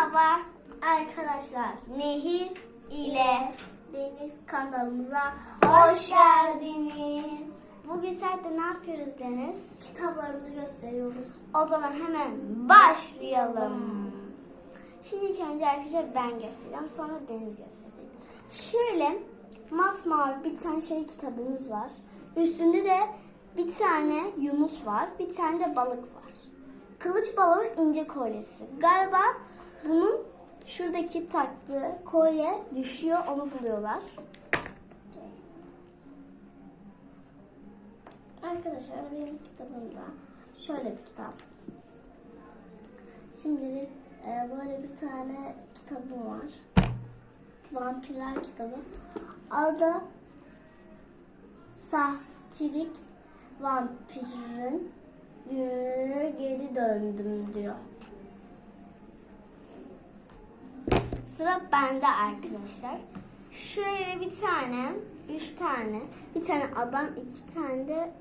Merhaba arkadaşlar. Nehir ile Deniz kanalımıza hoş geldiniz. Bugün saatte ne yapıyoruz Deniz? Kitaplarımızı gösteriyoruz. O zaman hemen başlayalım. Şimdi ilk önce arkadaşlar ben göstereceğim sonra Deniz gösterecek. Şöyle masmavi bir tane şey kitabımız var. Üstünde de bir tane yunus var, bir tane de balık var. Kılıç balığın ince kolyesi. Galiba bunun şuradaki taktığı kolye düşüyor onu buluyorlar. Arkadaşlar benim kitabımda şöyle bir kitap. Şimdi e, böyle bir tane kitabım var. Vampirler kitabı. Adı Saftirik Vampirin Geri Döndüm diyor. Sıra bende arkadaşlar. Şöyle bir tane, üç tane, bir tane adam, iki tane de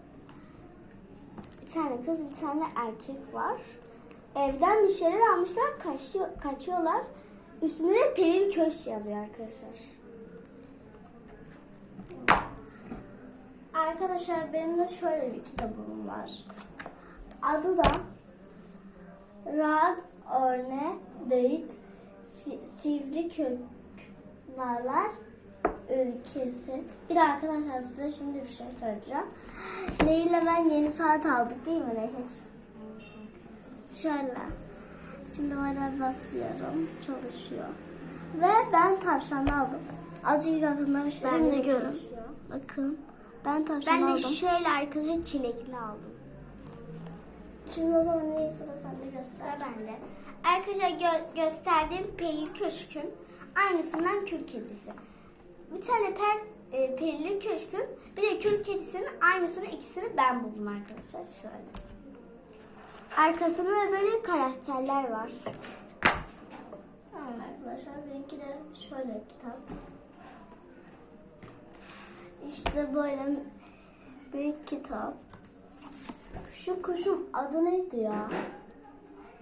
bir tane kız, bir tane erkek var. Evden bir şeyler almışlar, kaçıyor, kaçıyorlar. Üstünde de Pelin Köşk yazıyor arkadaşlar. Arkadaşlar benim de şöyle bir kitabım var. Adı da Rad Örne Deit Si- Sivri Köknarlar Ülkesi. Bir de arkadaşlar size şimdi bir şey söyleyeceğim. Nehir'le ben yeni saat aldık değil mi Nehir? Şöyle. Şimdi böyle basıyorum. Çalışıyor. Ve ben tavşanı aldım. Azıcık yakınlaştırın Ben de da görün. Bakın. Ben tavşan Ben de aldım. şöyle arkadaşlar çilekli aldım. Şimdi o zaman neyse de sen de göster. Sıra bende. Arkadaşlar gö- gösterdiğim Pelin Köşk'ün aynısından Kül Kedisi. Bir tane per, e, Pelin Köşk'ün bir de Kül Kedisi'nin aynısını ikisini ben buldum arkadaşlar. Şöyle. Arkasında da böyle karakterler var. Tamam arkadaşlar benimki de şöyle kitap. İşte böyle bir kitap. Şu kuşun adı neydi ya?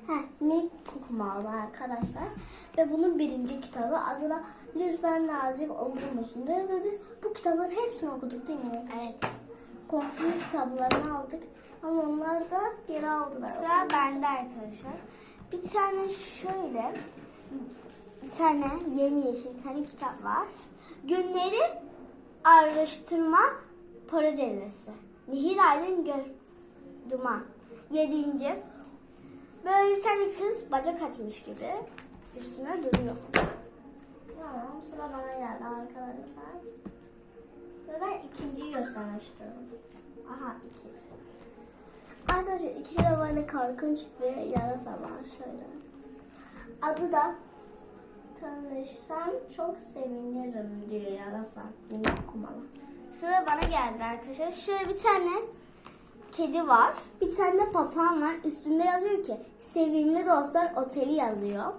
Heh, Nick Kukumalı arkadaşlar. Ve bunun birinci kitabı adı da Lütfen Nazik Olur musun diyor. Ve biz bu kitabın hepsini okuduk değil mi? Evet. Komşunun kitaplarını aldık. Ama onlar da geri aldılar. Sıra bende arkadaşlar. Bir tane şöyle bir tane yemyeşil bir tane kitap var. Günleri araştırma projesi. Nehir Aydın Göz Duman. Yedinci. Böyle bir tane kız bacak açmış gibi üstüne duruyor. Tamam sıra bana geldi arkadaşlar. Ve ben ikinciyi göstermek istiyorum. Aha ikinci. Arkadaşlar ikinci de böyle korkunç bir yarasa var şöyle. Adı da Tanışsam çok sevinirim diyor yarasa. Minik kumalı. Sıra bana geldi arkadaşlar. Şöyle bir tane kedi var. Bir tane de papağan var. Üstünde yazıyor ki Sevimli Dostlar Oteli yazıyor.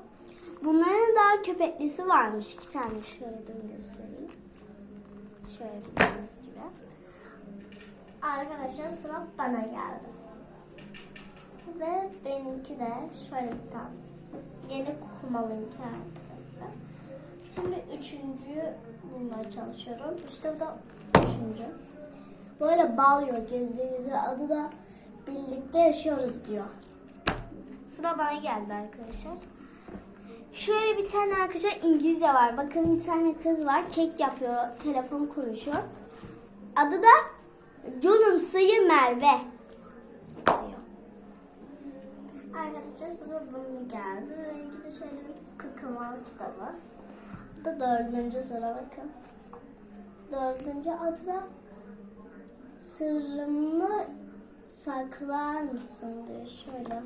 Bunların daha köpeklisi varmış. İki tane şöyle dur göstereyim. Şöyle bildiğiniz gibi. Arkadaşlar sıra bana geldi. Ve benimki de şöyle bir kitap. Yeni kumalıyken arkadaşlar. Şimdi üçüncüyü bulmaya çalışıyorum. İşte bu da üçüncü. Böyle bağlıyor gezi. Adı da birlikte yaşıyoruz diyor. Sıra bana geldi arkadaşlar. Şöyle bir tane arkadaşlar İngilizce var. Bakın bir tane kız var. Kek yapıyor. Telefon konuşuyor. Adı da Canım Sayı Merve. Arkadaşlar sıra bana geldi. Benimki de şöyle bir kıkımal kitabı. Bu da dördüncü sıra bakın. Dördüncü adı da Sırrımı saklar mısın diyor şöyle.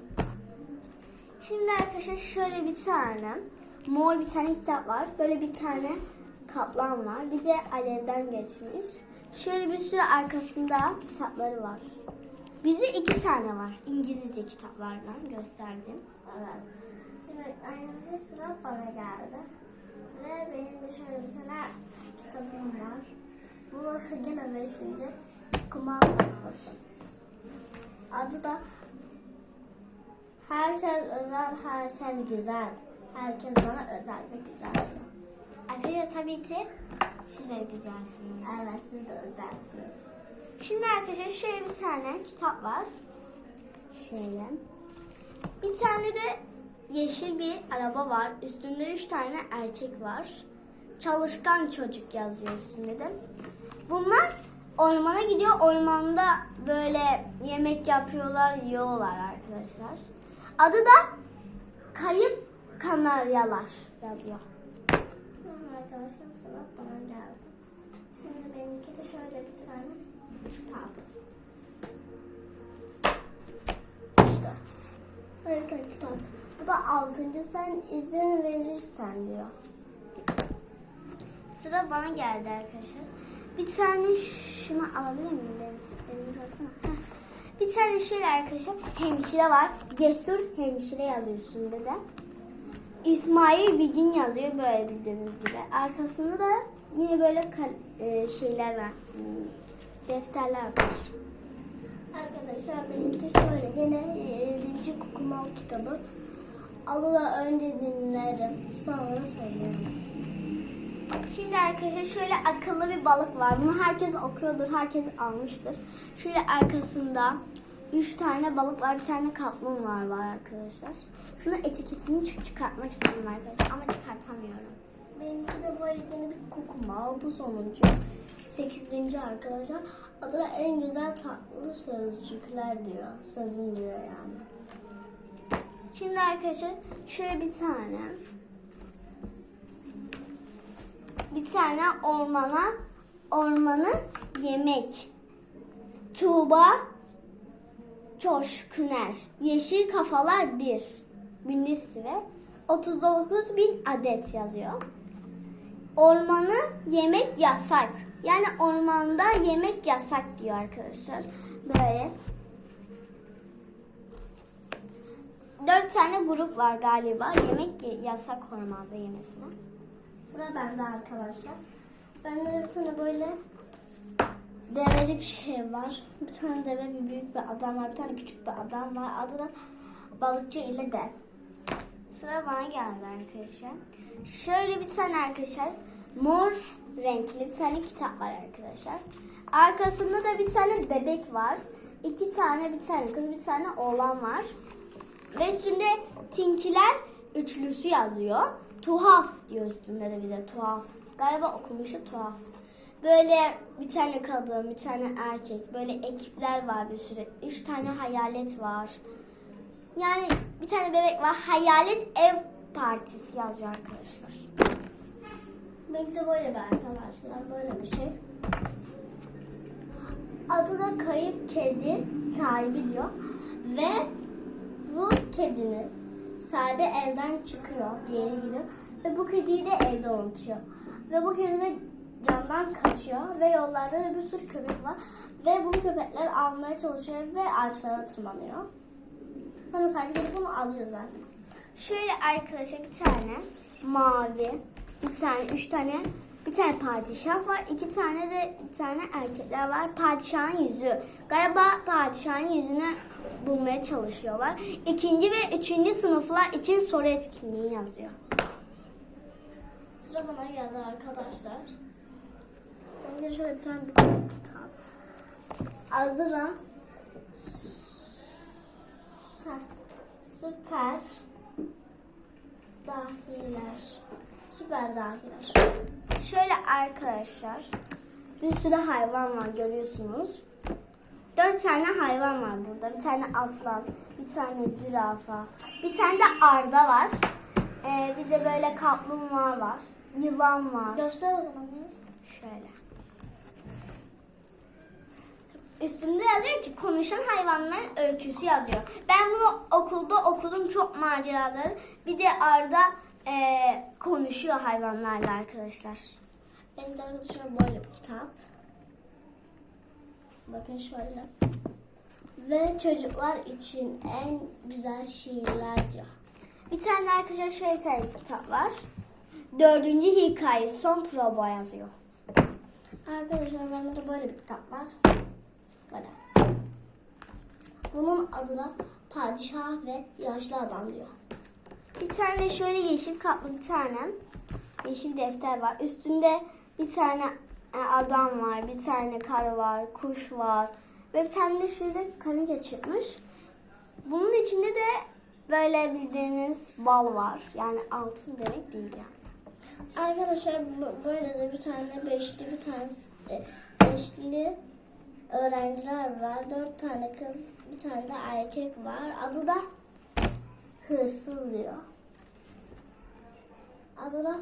Şimdi arkadaşlar şöyle bir tane mor bir tane kitap var. Böyle bir tane kaplan var. Bir de alevden geçmiş. Şöyle bir sürü arkasında kitapları var. Bize iki tane var. İngilizce kitaplardan gösterdim. Evet. Şimdi arkadaşlar sıra bana geldi. Ve benim de şöyle bir tane kitabım var. Bu gene beşinci. Kumal Tahtası. Adı da Herkes özel, herkes güzel. Herkes bana özel ve güzel. Arkadaşlar tabii ki siz de güzelsiniz. Evet siz de özelsiniz. Şimdi arkadaşlar şöyle bir tane kitap var. Şöyle. Bir tane de yeşil bir araba var. Üstünde üç tane erkek var. Çalışkan çocuk yazıyor üstünde de. Bunlar ormana gidiyor. Ormanda böyle yemek yapıyorlar, yiyorlar arkadaşlar. Adı da Kayıp Kanaryalar yazıyor. Arkadaşlar sıra bana geldi. Şimdi benimki de şöyle bir tane kitap. İşte. Böyle bir kitap. Bu da altıncı sen izin verirsen diyor. Sıra bana geldi arkadaşlar. Bir tane şunu alabilir miyim Deniz? Elini uzatsana. Heh. Bir tane şöyle arkadaşlar hemşire var. Cesur hemşire yazıyor üstünde de. İsmail Bilgin yazıyor böyle bildiğiniz gibi. Arkasında da yine böyle e, şeyler var. Hmm, Defterler var. Arkadaşlar benimki şöyle gene 7. Kukumav kitabı. Da önce dinlerim sonra söylerim. Şimdi arkadaşlar şöyle akıllı bir balık var. Bunu herkes okuyordur, herkes almıştır. Şöyle arkasında üç tane balık var, bir tane kaplumbağa var arkadaşlar. Şunu etiketini çı- çıkartmak istedim arkadaşlar ama çıkartamıyorum. Benimki de böyle yeni bir kukumav bu sonuncu. 8. arkadaşlar. Adı da en güzel tatlı sözcükler diyor. Sözün diyor yani. Şimdi arkadaşlar şöyle bir tane bir tane ormana ormanı yemek. Tuğba Çoşkuner. Yeşil kafalar 1. Birincisi ve 39 bin adet yazıyor. Ormanı yemek yasak. Yani ormanda yemek yasak diyor arkadaşlar. Böyle Dört tane grup var galiba. Yemek ye- yasak ormanda yemesine. Sıra bende arkadaşlar. Bende de bir tane böyle develi bir şey var. Bir tane deve bir büyük bir adam var. Bir tane küçük bir adam var. Adı da balıkçı ile dev. Sıra bana geldi arkadaşlar. Şöyle bir tane arkadaşlar mor renkli bir tane kitap var arkadaşlar. Arkasında da bir tane bebek var. İki tane bir tane kız bir tane oğlan var. Ve üstünde tinkiler üçlüsü yazıyor. Tuhaf diyor üstünde de bize tuhaf. Galiba okumuşu tuhaf. Böyle bir tane kadın, bir tane erkek, böyle ekipler var bir sürü. Üç tane hayalet var. Yani bir tane bebek var. Hayalet ev partisi yazıyor arkadaşlar. Benimki de böyle bir arkadaşlar. Böyle bir şey. Adı da kayıp kedi sahibi diyor. Ve bu kedinin sahibi evden çıkıyor bir yere gidiyor. Ve bu kediyi de evde unutuyor. Ve bu kedi de camdan kaçıyor. Ve yollarda da bir sürü köpek var. Ve bu köpekler almaya çalışıyor ve ağaçlara tırmanıyor. Sonra sahibi gelip bunu alıyor zaten. Şöyle arkadaşlar bir tane mavi, bir tane, üç tane, bir tane padişah var. iki tane de bir tane erkekler var. Padişahın yüzü. Galiba padişahın yüzünü bulmaya çalışıyorlar. İkinci ve üçüncü sınıflar için soru etkinliği yazıyor. Sıra bana geldi arkadaşlar. Ben de şöyle bir tane bir kitap. Azra Süper, süper dahiler. Süper dahiler. Şöyle arkadaşlar bir sürü hayvan var görüyorsunuz. Dört tane hayvan var burada. Bir tane aslan, bir tane zürafa, bir tane de arda var. Ee, bir de böyle kaplumbağa var. Yılan var. Göster o zaman Yunus. Şöyle. Üstünde yazıyor ki konuşan hayvanların öyküsü yazıyor. Ben bunu okulda okudum çok maceraları. Bir de Arda eee, konuşuyor hayvanlarla arkadaşlar. De arkadaşlar böyle bir kitap. Bakın şöyle. Ve çocuklar için en güzel şiirler diyor. Bir tane arkadaşlar şöyle bir tane kitap var. Dördüncü hikaye son proba yazıyor. Arkadaşlar bende de böyle bir kitap var. Böyle. Bunun adı da Padişah ve Yaşlı Adam diyor. Bir tane şöyle yeşil kaplı bir tane yeşil defter var. Üstünde bir tane e, adam var, bir tane kar var, kuş var ve bir tane de şöyle karınca çıkmış. Bunun içinde de böyle bildiğiniz bal var. Yani altın demek değil yani. Arkadaşlar böyle de bir tane beşli bir tane e, beşli öğrenciler var. Dört tane kız, bir tane de erkek var. Adı da hırsız diyor. Adı da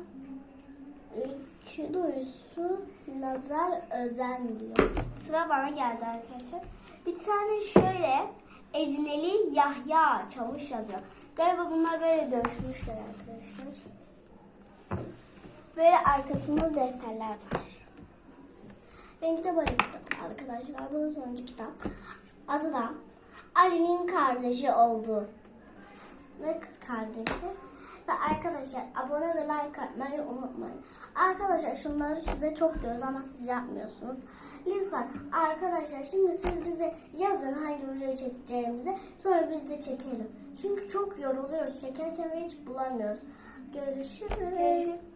Ülkü Duyusu Nazar Özen diyor. Sıra bana geldi arkadaşlar. Bir tane şöyle Ezineli Yahya Çavuş yazıyor. Galiba bunlar böyle dönüşmüşler arkadaşlar. Böyle arkasında defterler var. Benimki de böyle kitap arkadaşlar. Bu da sonuncu kitap. Adı da Ali'nin kardeşi oldu. Ve kız kardeşi. Ve arkadaşlar abone ve like atmayı unutmayın. Arkadaşlar şunları size çok diyoruz ama siz yapmıyorsunuz. Lütfen arkadaşlar şimdi siz bize yazın hangi videoyu çekeceğimizi sonra biz de çekelim. Çünkü çok yoruluyoruz çekerken ve hiç bulamıyoruz. Görüşürüz. Görüşürüz.